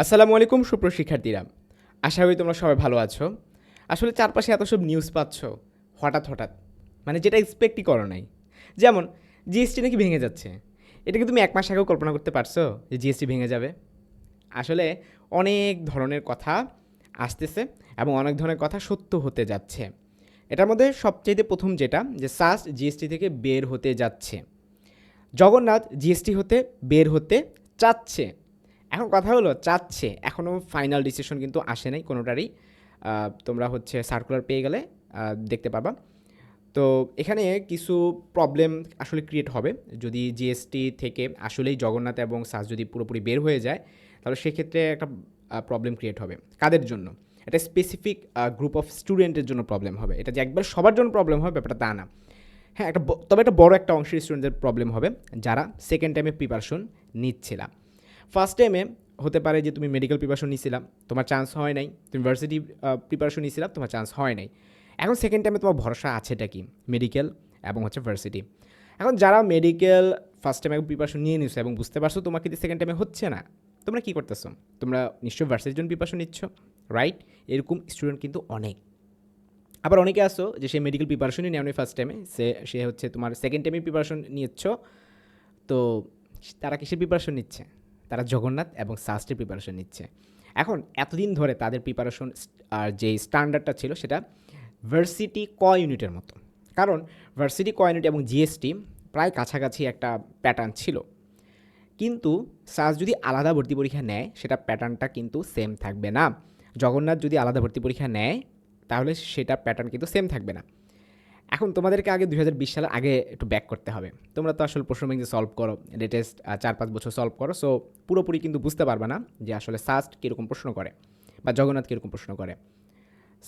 আসসালামু আলাইকুম সুপ্রশিক্ষার্থীরা আশা করি তোমরা সবাই ভালো আছো। আসলে চারপাশে এত সব নিউজ পাচ্ছ, হঠাৎ হঠাৎ মানে যেটা এক্সপেক্টই করো নাই। যেমন জিএসটি নাকি ভেঙে যাচ্ছে। এটা কি তুমি এক মাস আগেও কল্পনা করতে পারছ যে জিএসটি ভেঙে যাবে? আসলে অনেক ধরনের কথা আসতেছে এবং অনেক ধরনের কথা সত্য হতে যাচ্ছে। এটার মধ্যে সবচেয়ে প্রথম যেটা, যে সাস জিএসটি থেকে বের হতে যাচ্ছে। জগন্নাথ জিএসটি হতে, বের হতে চাচ্ছে। এখন কথা হলো চাচ্ছে এখনও ফাইনাল ডিসিশন কিন্তু আসে নাই কোনোটারই। তোমরা হচ্ছে সার্কুলার পেয়ে গেলে দেখতে পাবা তো এখানে কিছু প্রবলেম আসলে ক্রিয়েট হবে। যদি জিএসটি থেকে আসলেই জগন্নাথ এবং সাস যদি পুরোপুরি বের হয়ে যায়, তাহলে সেক্ষেত্রে একটা প্রবলেম ক্রিয়েট হবে। কাদের জন্য? এটা স্পেসিফিক গ্রুপ অফ স্টুডেন্টের জন্য প্রবলেম হবে। এটা যে একবার সবার জন্য প্রবলেম হবে, ব্যাপারটা তা না। হ্যাঁ একটা তবে একটা বড় একটা অংশের স্টুডেন্টদের প্রবলেম হবে, যারা সেকেন্ড টাইমে প্রিপারেশন নিচ্ছিলাম ফার্স্ট টাইমে হতে পারে যে তুমি মেডিকেল প্রিপারেশন নিয়েছিলাম তোমার চান্স হয় নাই। তুমি ভার্সিটি প্রিপারেশন নিয়েছিলাম তোমার চান্স হয় নাই। এখন সেকেন্ড টাইমে তোমার ভরসা আছেটা কি? মেডিকেল এবং হচ্ছে ভার্সিটি এখন যারা মেডিকেল ফার্স্ট টাইমে প্রিপারেশন নিয়ে নিছো এবং বুঝতে পারছ তোমার কিন্তু সেকেন্ড টাইমে হচ্ছে না, তোমরা কী করতেছো? তোমরা নিশ্চয়ই ভার্সিটির জন্য প্রিপারেশন নিচ্ছ রাইট এরকম স্টুডেন্ট কিন্তু অনেক। আবার অনেকে আসো যে সে মেডিকেল প্রিপারেশনই নেওয়া ফার্স্ট টাইমে সে সে হচ্ছে তোমার সেকেন্ড টাইমে প্রিপারেশন নিচ্ছ তো তারা কিসের প্রিপারেশন নিচ্ছে? তারা জগন্নাথ এবং সাস্টের প্রিপারেশন নিচ্ছে। এখন এতদিন ধরে তাদের প্রিপারেশন আর যে স্ট্যান্ডার্ডটা ছিল সেটা ভার্সিটি ক ইউনিটের মতো। কারণ ভার্সিটি ক ইউনিট এবং জিএসটি প্রায় কাছাকাছি একটা প্যাটার্ন ছিল। কিন্তু সাস যদি আলাদা ভর্তি পরীক্ষা নেয়, সেটা প্যাটার্নটা কিন্তু সেম থাকবে না। জগন্নাথ যদি আলাদা ভর্তি পরীক্ষা নেয়, তাহলে সেটা প্যাটার্ন কিন্তু সেম থাকবে না। এখন তোমাদেরকে আগে দু হাজার বিশ সালের আগে একটু ব্যাক করতে হবে। তোমরা তো আসলে প্রশ্ন ব্যাংকে সলভ করো লেটেস্ট চার পাঁচ বছর সলভ করো সো পুরোপুরি কিন্তু বুঝতে পারবে না যে আসলে সাস্ট কীরকম প্রশ্ন করে বা জগন্নাথ কীরকম প্রশ্ন করে।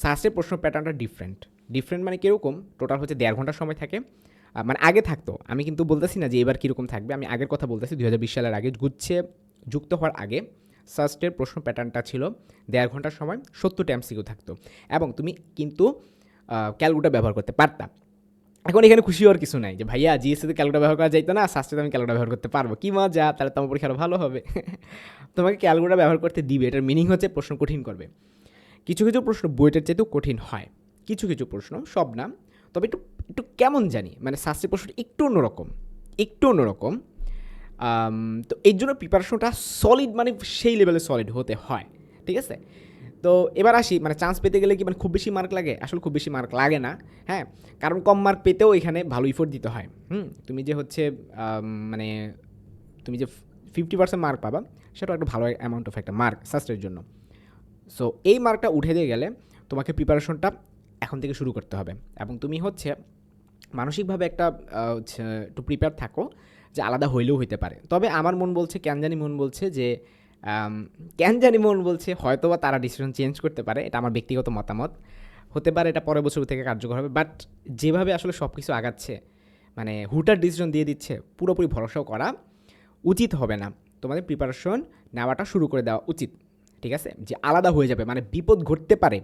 সাস্টের প্রশ্ন প্যাটার্নটা ডিফারেন্ট ডিফারেন্ট মানে কীরকম? টোটাল হচ্ছে দেড় ঘণ্টা সময় থাকে। মানে আগে থাকতো। আমি কিন্তু বলতেছি না যে এবার কীরকম থাকবে। আমি আগের কথা বলতেছি দু হাজার বিশ সালের আগে গুচ্ছে, যুক্ত হওয়ার আগে সাস্টের প্রশ্ন প্যাটার্নটা ছিল দেড় ঘণ্টার সময়, সত্তরটা এমসিকিউ থাকতো। এবং তুমি কিন্তু ক্যালকুলেটার ব্যবহার করতে পারতাম। এখন এখানে খুশি হওয়ার কিছু নাই যে, ভাইয়া জিএসসিতে ক্যালকুলেটার ব্যবহার করা যাইতো না সাস্টেতে আমি ক্যালকুলেটার ব্যবহার করতে পারব। কি মজা, তাহলে তোমার পরীক্ষা আরও ভালো হবে। তোমাকে ক্যালকুলেটার ব্যবহার করতে দিবে, এটার মিনিং হচ্ছে প্রশ্ন কঠিন করবে। কিছু কিছু প্রশ্ন বইটার চাইতেও কঠিন হয়। কিছু কিছু প্রশ্ন, সব না তবে একটু একটু কেমন জানি মানে শাস্ত্রের প্রশ্ন একটু অন্যরকম একটু অন্যরকম। তো এই জন্য প্রিপারেশনটা সলিড মানে সেই লেভেলে সলিড হতে হয়, ঠিক আছে? তো এবার আসি মানে চান্স পেতে গেলে কি মানে খুব বেশি মার্ক লাগে? আসলে খুব বেশি মার্ক লাগে না হ্যাঁ? কারণ কম মার্ক পেতেও এখানে ভালো ইফোর্ট দিতে হয়, হুম? তুমি যে হচ্ছে মানে তুমি যে ফিফটি পার্সেন্ট মার্ক পাবা সেটা একটা ভালো অ্যামাউন্ট অফ একটা মার্ক সাস্টের জন্য। সো এই মার্কটা উঠে দিয়ে গেলে তোমাকে প্রিপারেশনটা এখন থেকে শুরু করতে হবে। এবং তুমি হচ্ছে মানসিকভাবে একটা একটু প্রিপেয়ার থাকো যে আলাদা হইলেও হইতে পারে। তবে আমার মন বলছে, কেন জানি মন বলছে যে কেন জানি মন বলছে হয়তো বা তারা ডিসিশন চেঞ্জ করতে পারে, এটা আমার ব্যক্তিগত মতামত। হতে পারে এটা পরের বছর থেকে কার্যকর হবে বাট যেভাবে আসলে সব কিছু আগাচ্ছে মানে হুটার ডিসিশন দিয়ে দিচ্ছে, পুরোপুরি ভরসাও করা উচিত হবে না। তোমাদের প্রিপারেশন নেওয়াটা শুরু করে দেওয়া উচিত, ঠিক আছে? যে আলাদা হয়ে যাবে মানে বিপদ ঘটতে পারে,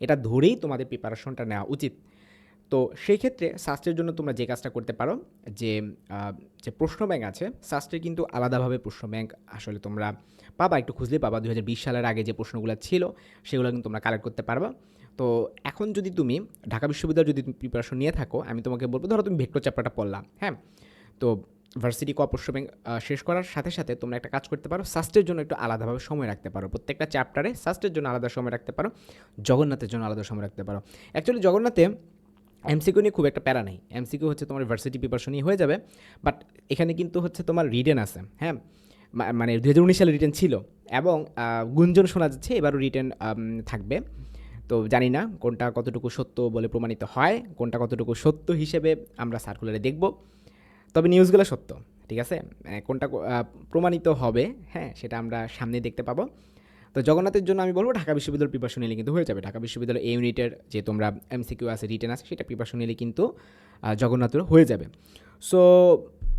এটা ধরেই তোমাদের প্রিপারেশনটা নেওয়া উচিত। তো সেই ক্ষেত্রে শাস্ত্রের জন্য তোমরা যে কাজটা করতে পারো, যে যে প্রশ্ন ব্যাংক আছে শাস্ত্রের কিন্তু আলাদাভাবে প্রশ্ন ব্যাংক আসলে তোমরা পাবা, একটু খুঁজলে পাবা। দু হাজার বিশ সালের আগে যে প্রশ্নগুলো ছিল, সেগুলো কিন্তু তোমরা কালেক্ট করতে পারবা। তো এখন যদি তুমি ঢাকা বিশ্ববিদ্যালয় যদি প্রিপারেশন নিয়ে থাকো, আমি তোমাকে বলব, ধরো তুমি ভেক্টর চ্যাপ্টারটা পড়লাম হ্যাঁ? তো ভার্সিটি ক প্রশ্ন ব্যাংক শেষ করার সাথে সাথে তোমরা একটা কাজ করতে পারো সাস্টের জন্য একটু আলাদাভাবে সময় রাখতে পারো। প্রত্যেকটা চ্যাপ্টারে সাস্টের জন্য আলাদা সময় রাখতে পারো, জগন্নাথের জন্য আলাদা সময় রাখতে পারো। অ্যাকচুয়ালি জগন্নাথে এমসিকিউ নিয়ে খুব একটা প্যারা নেই। এমসিকিউ হচ্ছে তোমার ভার্সিটি প্রিপারেশনই হয়ে যাবে বাট এখানে কিন্তু হচ্ছে তোমার রিটেন আছে হ্যাঁ? মানে দু হাজার উনিশ সালে রিটেন ছিল এবং গুঞ্জন শোনা যাচ্ছে, এবারও রিটেন থাকবে। তো জানি না কোনটা কতটুকু সত্য বলে প্রমাণিত হয়, কোনটা কতটুকু সত্য হিসেবে আমরা সার্কুলারে দেখব। তবে নিউজগুলো সত্য, ঠিক আছে? মানে কোনটা প্রমাণিত হবে হ্যাঁ সেটা আমরা সামনে দেখতে পাবো। তো জগন্নাথের জন্য আমি বলব ঢাকা বিশ্ববিদ্যালয় প্রিপারেশন নিলে কিন্তু হয়ে যাবে। ঢাকা বিশ্ববিদ্যালয় এই ইউনিটের যে তোমরা এমসিকিউ আছে রিটেন আছে সেটা প্রিপারেশন নিলে কিন্তু আহ, জগন্নাথেরও হয়ে যাবে। সো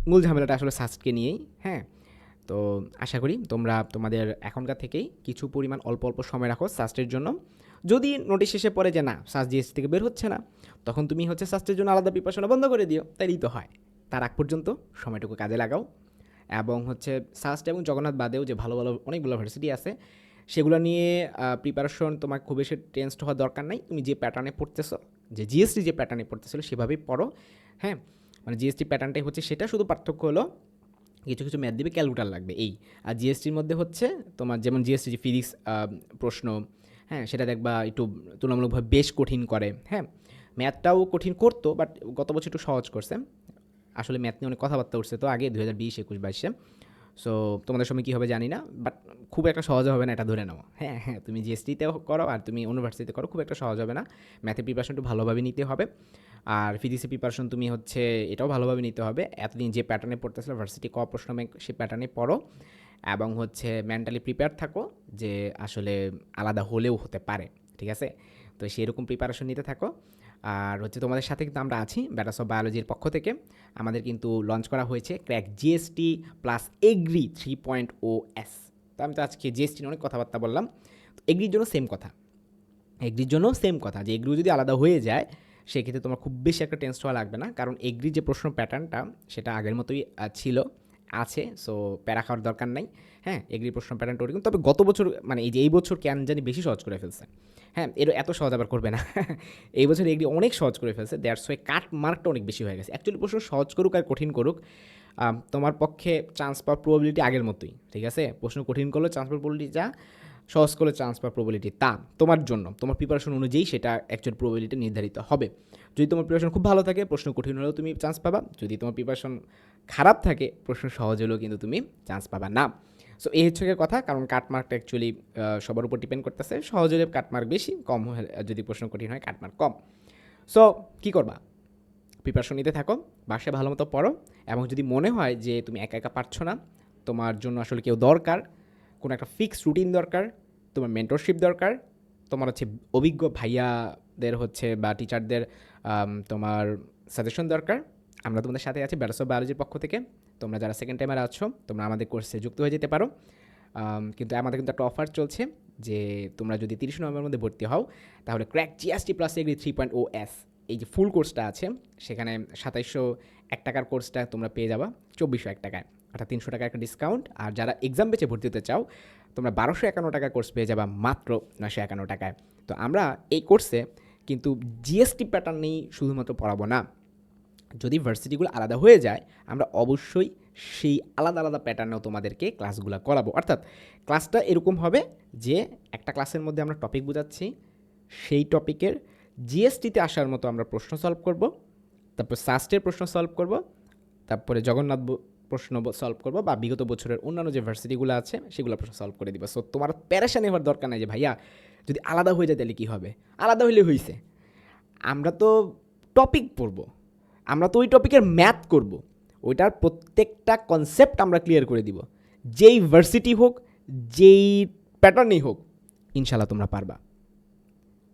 মূল ঝামেলাটা আসলে সাস্টকে নিয়েই হ্যাঁ? তো আশা করি তোমরা তোমাদের এখনকার থেকেই কিছু পরিমাণ অল্প অল্প সময় রাখো সাস্টের জন্য। যদি নোটিশ এসে পড়ে যে না সাস জিএস থেকে বের হচ্ছে না তখন তুমি হচ্ছে সাস্টের জন্য আলাদা প্রিপারেশন বন্ধ করে দিও। তাইলেই তো হয়। তার আগ পর্যন্ত সময়টুকু কাজে লাগাও। এবং হচ্ছে সাস্ট এবং জগন্নাথ বাদেও যে ভালো ভালো অনেকগুলো ভার্সিটি আছে সেগুলো নিয়ে প্রিপারেশন তোমার খুব বেশি টেন্সড হওয়ার দরকার নাই। তুমি যে প্যাটার্নে পড়তেছো, যে জিএসটি যে প্যাটার্নে পড়তেছিল সেভাবেই পড়ো হ্যাঁ? মানে জিএসটি প্যাটার্নটাই হচ্ছে সেটা, শুধু পার্থক্য হলো কিছু কিছু ম্যাথ দিবে ক্যালকুলেটার লাগবে, এই। আর জিএসটির মধ্যে হচ্ছে তোমার যেমন জিএসটি যে ফিজিক্স প্রশ্ন হ্যাঁ? সেটা দেখবা একটু তুলনামূলকভাবে বেশ কঠিন করে হ্যাঁ? ম্যাথটাও কঠিন করতো বাট গত বছর একটু সহজ করছে। আসলে ম্যাথ নিয়ে অনেক কথাবার্তা উঠছে, তো আগে দু হাজার বিশ, একুশ, বাইশে। সো তোমাদের সময় কী হবে জানি না বাট খুব একটা সহজ হবে না এটা ধরে নাও। হ্যাঁ হ্যাঁ তুমি জিএসটিতেও করো আর তুমি ইউনিভার্সিটিতে করো, খুব একটা সহজ হবে না। ম্যাথের প্রিপারেশন একটু ভালোভাবে নিতে হবে। আর ফিজিক্সের প্রিপারেশন তুমি হচ্ছে এটাও ভালোভাবে নিতে হবে। এতদিন যে প্যাটার্নে পড়তেছিল ভার্সিটি ক প্রশ্ন ব্যাংক সেই প্যাটার্নে পড়ো। এবং হচ্ছে মেন্টালি প্রিপেয়ার থাকো যে আসলে আলাদা হলেও হতে পারে, ঠিক আছে? তো সেরকম প্রিপারেশন নিতে থাকো। আর হচ্ছে তোমাদের সাথে কিন্তু আমরা আছি ব্যাটাস অফ বায়োলজির পক্ষ থেকে। আমাদের কিন্তু লঞ্চ করা হয়েছে crack GST plus agri three point O S তো আমি তো আজকে জিএসটি নিয়ে অনেক কথাবার্তা বললাম। তো এগ্রির জন্য সেম কথা। এগ্রির জন্য সেম কথা। যে এগ্রিও যদি আলাদা হয়ে যায়, সেক্ষেত্রে তোমার খুব বেশি একটা টেন্স হওয়া লাগবে না। কারণ এগ্রি যে প্রশ্ন প্যাটার্নটা সেটা আগের মতোই ছিল। আছে সো প্যারা খাওয়ার দরকার নাই। হ্যাঁ এগ্রি প্রশ্ন প্যাটার্নটা ওরকম তবে গত বছর মানে এই যে এই বছর কেন জানি বেশি সহজ করে ফেলছে। হ্যাঁ এর এত সহজ আবার করবে না। এই বছর এগ্রি অনেক সহজ করে ফেলছে দ্যাটস ওয়ে কাট মার্কটা অনেক বেশি হয়ে গেছে। অ্যাকচুয়ালি প্রশ্ন সহজ করুক আর কঠিন করুক তোমার পক্ষে চান্স পাওয়ার প্রবাবিলিটি আগের মতোই, ঠিক আছে? প্রশ্ন কঠিন করলে চান্স পাওয়ার প্রবাবিলিটি যা, সহজ করলে চান্স পাওয়ার প্রবাবিলিটি তা, তোমার জন্য, তোমার প্রিপারেশন অনুযায়ী সেটা অ্যাকচুয়াল প্রবাবিলিটি নির্ধারিত হবে। যদি তোমার প্রিপারেশন খুব ভালো থাকে, প্রশ্ন কঠিন হলেও তুমি চান্স পাবা। যদি তোমার প্রিপারেশন খারাপ থাকে, প্রশ্ন সহজ হলেও কিন্তু তুমি চান্স পাবা না। সো এই হচ্ছে কথা, কারণ কাটমার্কটা অ্যাকচুয়ালি সবার উপর ডিপেন্ড করতেছে। সহজ হলে কাটমার্ক বেশি, কম যদি প্রশ্ন কঠিন হয় কাটমার্ক কম। সো কী করবা? প্রিপারেশন নিতে থাকো, বাসায় ভালো মতো পড়ো, এবং যদি মনে হয় যে তুমি একা একা পারছ না, তোমার জন্য আসলে কেউ দরকার, কোনো একটা ফিক্স রুটিন দরকার, তোমার মেন্টরশিপ দরকার, তোমার হচ্ছে অভিজ্ঞ ভাইয়াদের হচ্ছে বা টিচারদের তোমার সাজেশন দরকার। আমরা তোমাদের সাথে আছি ব্যাটাস অফ বায়োলজির পক্ষ থেকে। তোমরা যারা সেকেন্ড টাইমার আছো, তোমরা আমাদের কোর্সে যুক্ত হয়ে যেতে পারো। কিন্তু আমাদের কিন্তু একটা অফার চলছে যে তোমরা যদি তিরিশ নভেম্বরের মধ্যে ভর্তি হও, তাহলে crack GST plus agri three point O S এই যে ফুল কোর্সটা আছে, সেখানে সাতাইশশো এক টাকার কোর্সটা তোমরা পেয়ে যাবা চব্বিশশো এক টাকায়। অর্থাৎ তিনশো টাকা একটা ডিসকাউন্ট আর যারা এক্সাম বেচে ভর্তি হতে চাও, তোমরা বারোশো একান্ন টাকার কোর্স পেয়ে যাবা মাত্র নশো একান্ন টাকায়। তো আমরা এই কোর্সে কিন্তু জিএসটি প্যাটার্ন নেই শুধুমাত্র পড়াবো না। যদি ভার্সিটিগুলো আলাদা হয়ে যায়, আমরা অবশ্যই সেই আলাদা আলাদা প্যাটার্নেও তোমাদেরকে ক্লাসগুলো করাবো। অর্থাৎ ক্লাসটা এরকম হবে যে একটা ক্লাসের মধ্যে আমরা টপিক বোঝাচ্ছি, সেই টপিকের জিএসটিতে আসার মতো আমরা প্রশ্ন সলভ করব, তারপর সাস্টের প্রশ্ন সলভ করব, তারপরে জগন্নাথ প্রশ্ন সলভ করব বা বিগত বছরের অন্যান্য যে ভার্সিটিগুলো আছে, সেগুলো প্রশ্ন সলভ করে দিব। সো তোমার প্যারেশান নেওয়ার দরকার নাই যে ভাইয়া যদি আলাদা হয়ে যায় তাহলে কী হবে? আলাদা হইলে হয়েছে আমরা তো টপিক পড়ব। আমরা তো ওই টপিকের ম্যাথ করব। ওইটার প্রত্যেকটা কনসেপ্ট আমরা ক্লিয়ার করে দিব। যেই ভার্সিটি হোক, যেই প্যাটার্নই হোক ইনশাল্লাহ তোমরা পারবা।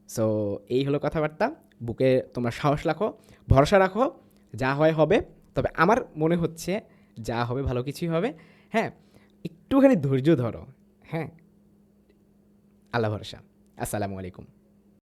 সো এই হলো কথাবার্তা। বুকে তোমরা সাহস রাখো, ভরসা রাখো, যা হয় হবে। তবে আমার মনে হচ্ছে যা হবে ভালো কিছুই হবে। হ্যাঁ একটুখানি ধৈর্য ধরো। হ্যাঁ আল্লাহ ভরসা। আসসালামু আলাইকুম।